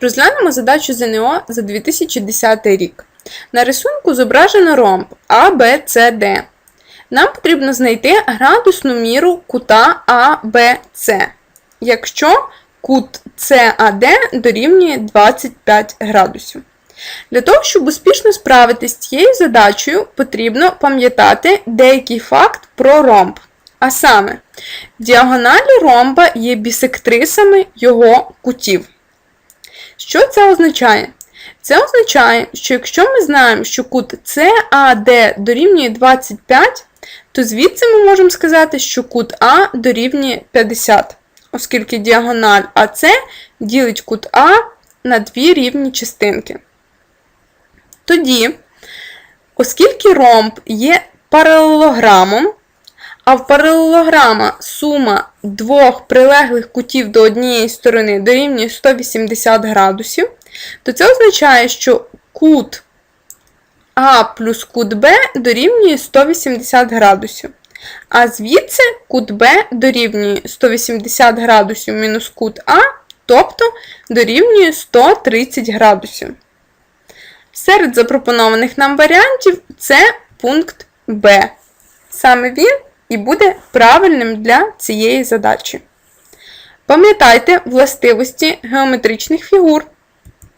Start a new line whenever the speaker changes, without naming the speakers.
Розглянемо задачу ЗНО за 2010 рік. На рисунку зображено ромб А, Б, С, Д. Нам потрібно знайти градусну міру кута АБЦ, якщо кут САД дорівнює 25 градусів. Для того, щоб успішно справитися з цією задачею, потрібно пам'ятати деякий факт про ромб. А саме, діагоналі ромба є бісектрисами його кутів. Що це означає? Це означає, що якщо ми знаємо, що кут CAD дорівнює 25, то звідси ми можемо сказати, що кут А дорівнює 50, оскільки діагональ АС ділить кут А на дві рівні частинки. Тоді, оскільки ромб є паралелограмом, а в паралелограма сума двох прилеглих кутів до однієї сторони дорівнює 180 градусів, то це означає, що кут А плюс кут Б дорівнює 180 градусів. А звідси кут Б дорівнює 180 градусів мінус кут А, тобто дорівнює 130 градусів. Серед запропонованих нам варіантів це пункт Б. Саме він і буде правильним для цієї задачі. Пам'ятайте властивості геометричних фігур.